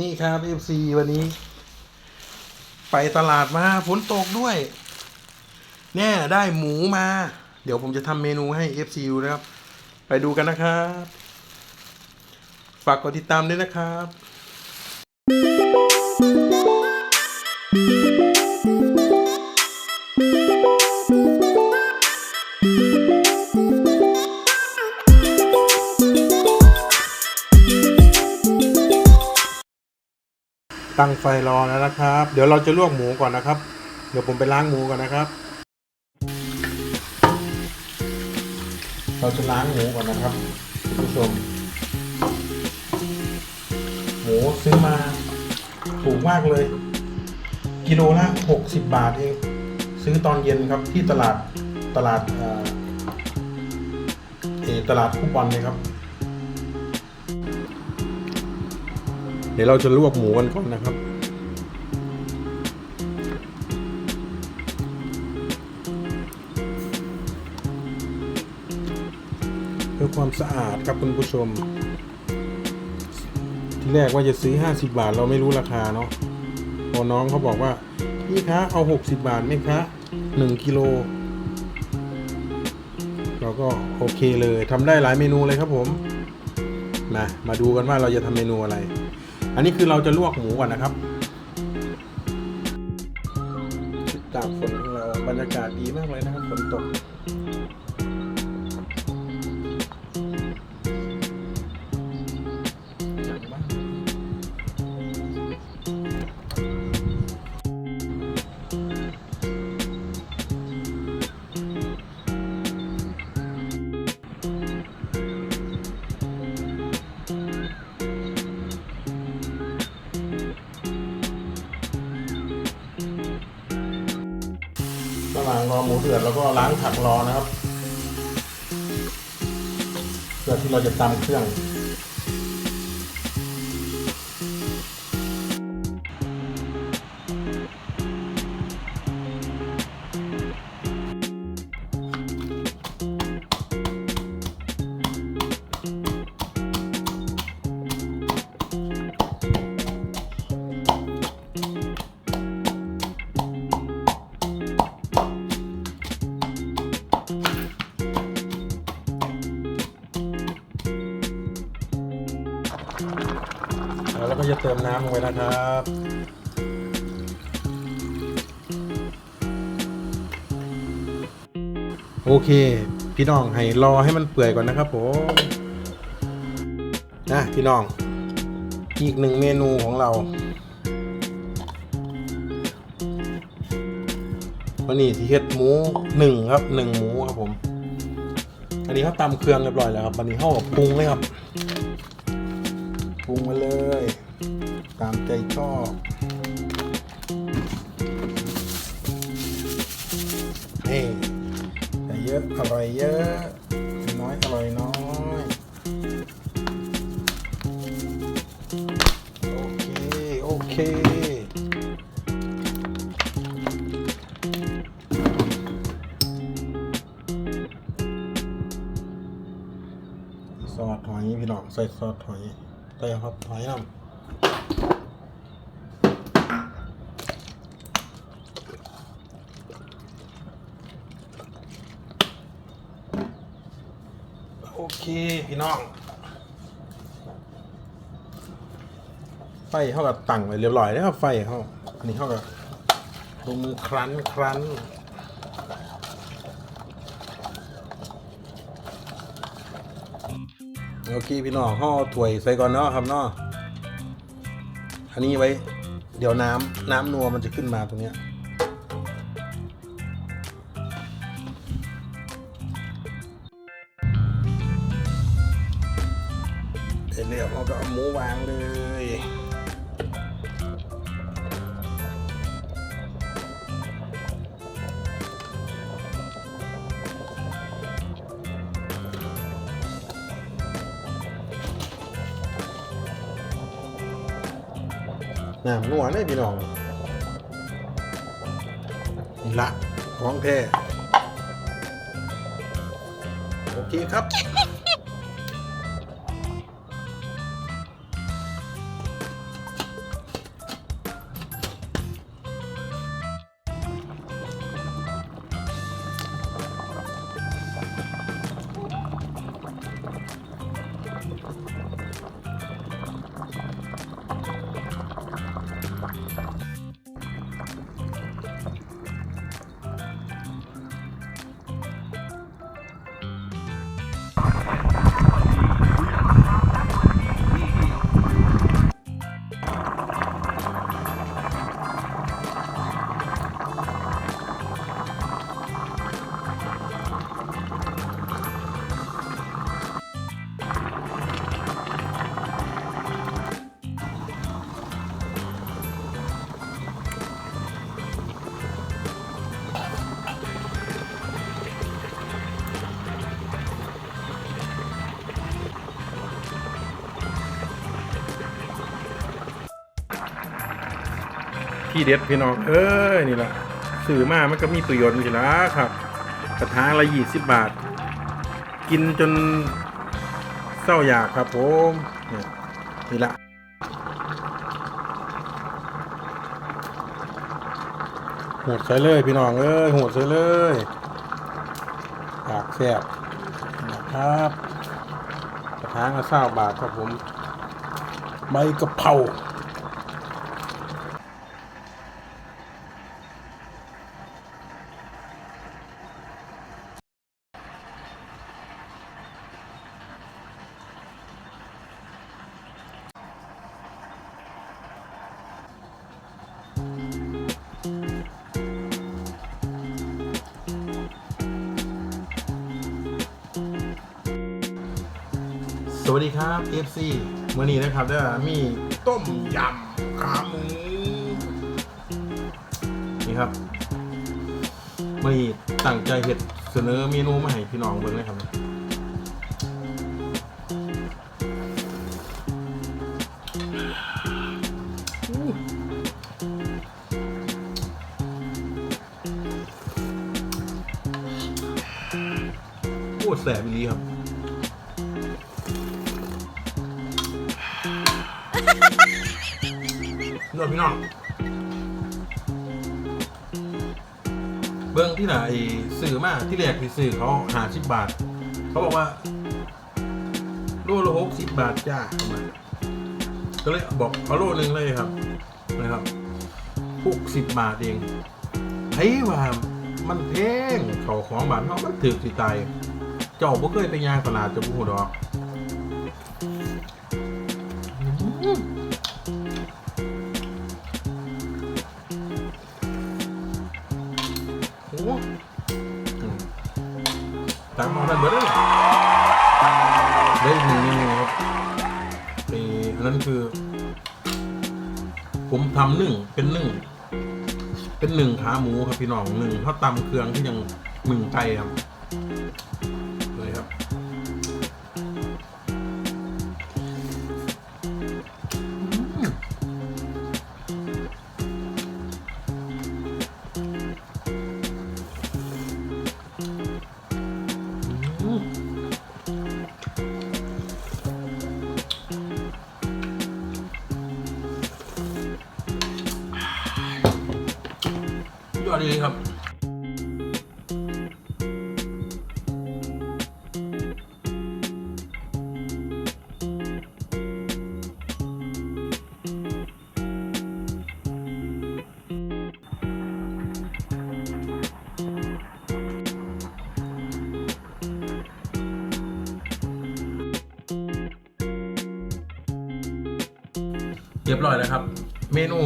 นี่ครับ FC วันนี้ ไปตลาดมาฝนตกด้วยแน่ได้หมูมา เดี๋ยวผมจะทำเมนูให้ FC ดูนะครับ ไปดูกันนะครับ ฝากกดติดตามด้วยนะครับ ตั้งไฟรอแล้วนะครับ เดี๋ยวเราจะลวกหมูก่อนนะครับ เดี๋ยวผมไปล้างหมูก่อนนะครับ เราจะล้างหมูก่อนนะครับคุณผู้ชม หมูซื้อมาถูกมากเลย กิโลละ 60 บาทเอง ซื้อตอนเย็นครับที่ตลาดตลาดเออตลาดคูบอลเลยครับ เดี๋ยวเราจะลวกหมูกันก่อนนะครับ เพื่อความสะอาดครับคุณผู้ชม ที่แรกว่าจะซื้อ 50 บาทเราไม่รู้ราคาเนาะพอน้องเขาบอกว่า พี่คะเอา 60 บาทไหมคะ1กิโลเราก็โอเคเลยทำได้หลายเมนูเลยครับผมนะมาดูกันว่าเราจะทำเมนูอะไร อันนี้คือเราจะลวกหมูก่อนนะครับทิศตากฝนของเราบรรยากาศดีมากเลยนะครับฝนตก หมูเดือดแล้วก็ล้างผักรอนะครับเพื่อที่เราจะตำเครื่อง แล้จะเติมน้ำลงไปนะครับโอเค พี่น้องให้รอให้มันเปื่อยก่อนนะครับผมนะพี่น้อง อีกหนึ่งเมนูของเราวันนี้ที่เฮ็ดหมูหนึ่งครับหนึ่งหมูครับผม อันนี้เขาตำเครื่องเรียบร้อยแล้วครับวันนี้เขาปรุงเลยครับปรุงมาเลย ตามใจชอบนี่แต่เยอะอร่อยเยอะน้อยอร่อยน้อยโอเคโอเคซอสหอยพี่น้องใส่ซอสหอยใส่ครับหอยน้ำ โอเคพี่น้องไฟเขากับตั้งไว้เรียบร้อยแล้วครับไฟเขาอันนี้เขากับลงมือครั้นครั้นโอเคพี่น้องห่อถ้วยใส่ก่อนเนาะครับเนาะอันนี้ไว้ เดี๋ยวน้ำน้ำนัวมันจะขึ้นมาตรงเนี้ย เสร็จแล้วเราก็เอาหมูวางเลย น้ำนัวเลยพี่น้องนี่ละของแท้โอเคครับ ที่เด็ดพี่น้องเอ้ยนี่แหละสื่อมามันก็มีประโยชน์อยู่แล้วครับ กระถางละยี่สิบบาท กินจนเศร้าอยากครับผมนี่นี่แหละหดใส่เลยพี่น้องเอ้ยหดใส่เลยอยากแซ่บนะครับกระถางละเศร้าบาทครับผมใบกะเพรา สวัสดีครับ FC มื่อนี้นะครับเด้มีต้มยำขาหมูนี่ครับมื่อตั้งใจเห็ดเสนอเมนูมาให้พี่น้องเบิ่งเลยครับอู้โคตรแสบอีลีครับ นวดพี่น้อง เบื้องที่ไหนสื่อมาที่แรกที่สื่อเขาหาสิบบาท เขาบอกว่าโลละหกสิบบาทจ้าประมาณก็เลยบอกเอาโลหนึ่งเลยครับนะครับหกสิบบาทเองไอ้ว่ามันแพงเขาของบาทเขามันถือสิตายเจ้าบ่เคยไปย่างตลาดจะพูดดอก ได้อีกหนึ่งเมนูครับไอ้อันนั้นคือ ผมทำหนึ่งเป็นหนึ่งเป็นหนึ่งขาหมูครับพี่น้องหนึ่งเขาตำเครื่องที่ยังหนึ่งไก่ครับเลยครับอืม อดีครับเรียบร้อยแล้วครับ เมนู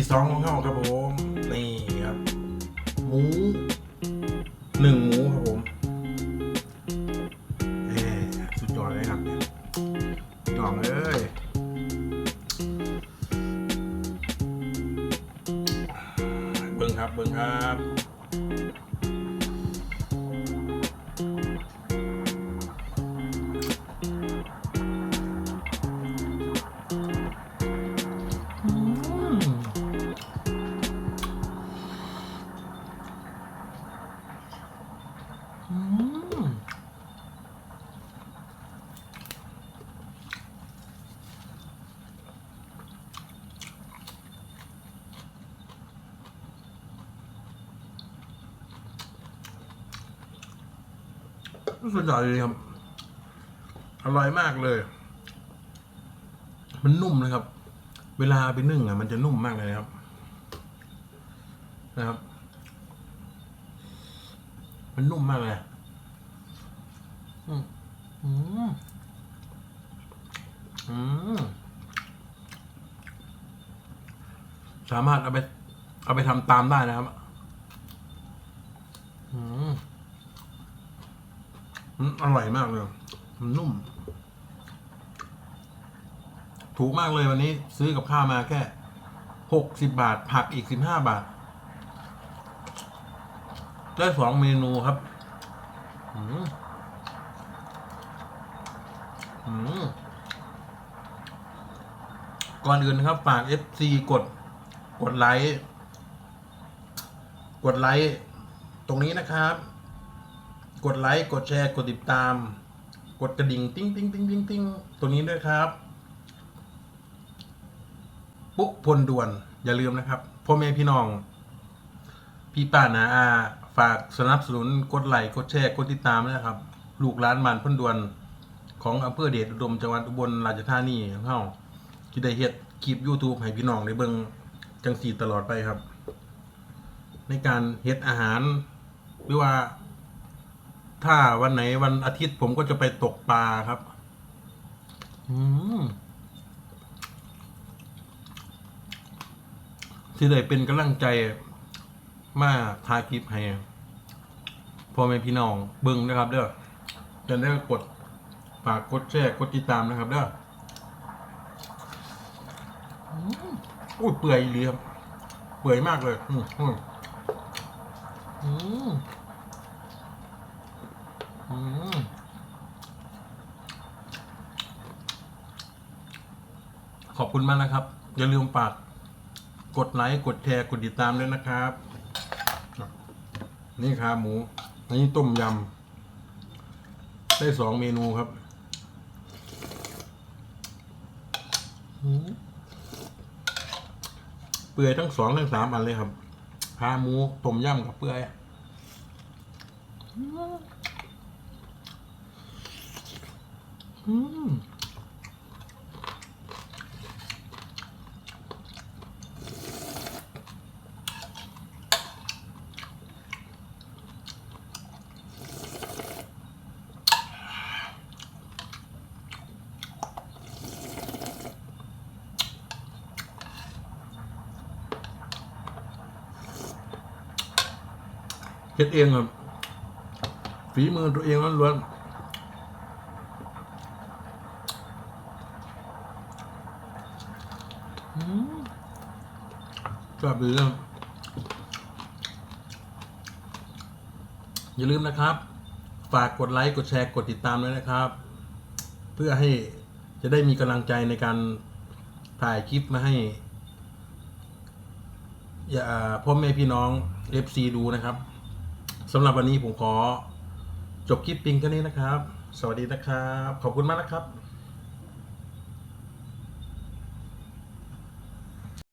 ที่สองของเขาครับผมนี่ครับหมูหนึ่งหมูครับผมแหมสุดยอดเลยครับเนี่ยยอดเลยเบิ้งครับเบิ้งครับ สุดยอดเลยครับ อร่อยมากเลย มันนุ่มนะครับ เวลาไปนึ่งอะ มันจะนุ่มมากเลยครับ นะครับ มันนุ่มมากเลย อืมอืมอืมสามารถเอาไป เอาไปทำตามได้นะครับ อืม อร่อยมากเลยมันนุ่ม ถูกมากเลยวันนี้ ซื้อกับข้าวมาแค่หกสิบบาท ผักอีกสิบห้าบาท ได้สองเมนูครับอืมอืมกก่อนอื่นนะครับฝาก FC กด กดไลค์ กดไลค์ ตรงนี้นะครับ กดไลค์ กดแชร์ กดติดตาม กดกระดิ่งติ้งติ้งติ้งติ้งติ้งตรงนี้ด้วยครับ ปุ๊พลด่วนอย่าลืมนะครับพ่อแม่พี่น้อง พี่ป้านาอาฝากสนับสนุนกดไลค์กดแชร์กดติดตามด้วยนะครับ ลูกหลานมันพ้นด่วนของอำเภอเดชอุดมจังหวัดอุบลราชธานีของเฮาที่ได้เฮ็ดคลิป YouTube ให้พี่น้องได้เบิ่งจังสีตลอดไปครับ ในการเฮ็ดอาหารหรือว่า ถ้าวันไหนวันอาทิตย์ผมก็จะไปตกปลาครับ อืมที่ได้เป็นกำลังใจมาทายคลิปให้พ่อแม่พี่น้องเบิ่งนะครับเด้อจะได้กดฝากกดแชร์กดติดตามนะครับเด้ออุ้ยเปื่อยอีเหลียมเปื่อยมากเลย อืมอืมอืมอืม ขอบคุณมากนะครับ อย่าลืมฝากกดไลค์ กดแชร์ กดติดตามด้วยนะครับ นี่ขาหมูอันนี้ต้มยำ ได้สองเมนูครับเปื่อยทั้งสองทั้งสามอันเลยครับขาหมูต้มยำกับเปื่อยอืม เฮ็ดเองครับฝีมือตัวเองล้วนๆอืมชอบ ดีครับอย่าลืมนะครับ ฝากกดไลค์ กดแชร์ กดติดตามด้วยนะครับ เพื่อให้จะได้มีกำลังใจในการถ่ายคลิปมาให้อย่าพ่อแม่พี่น้อง FC ดูนะครับสำหรับวันนี้ผมขอจบคลิปปิงแค่นี้นะครับ สวัสดีนะครับ ขอบคุณมากนะครับ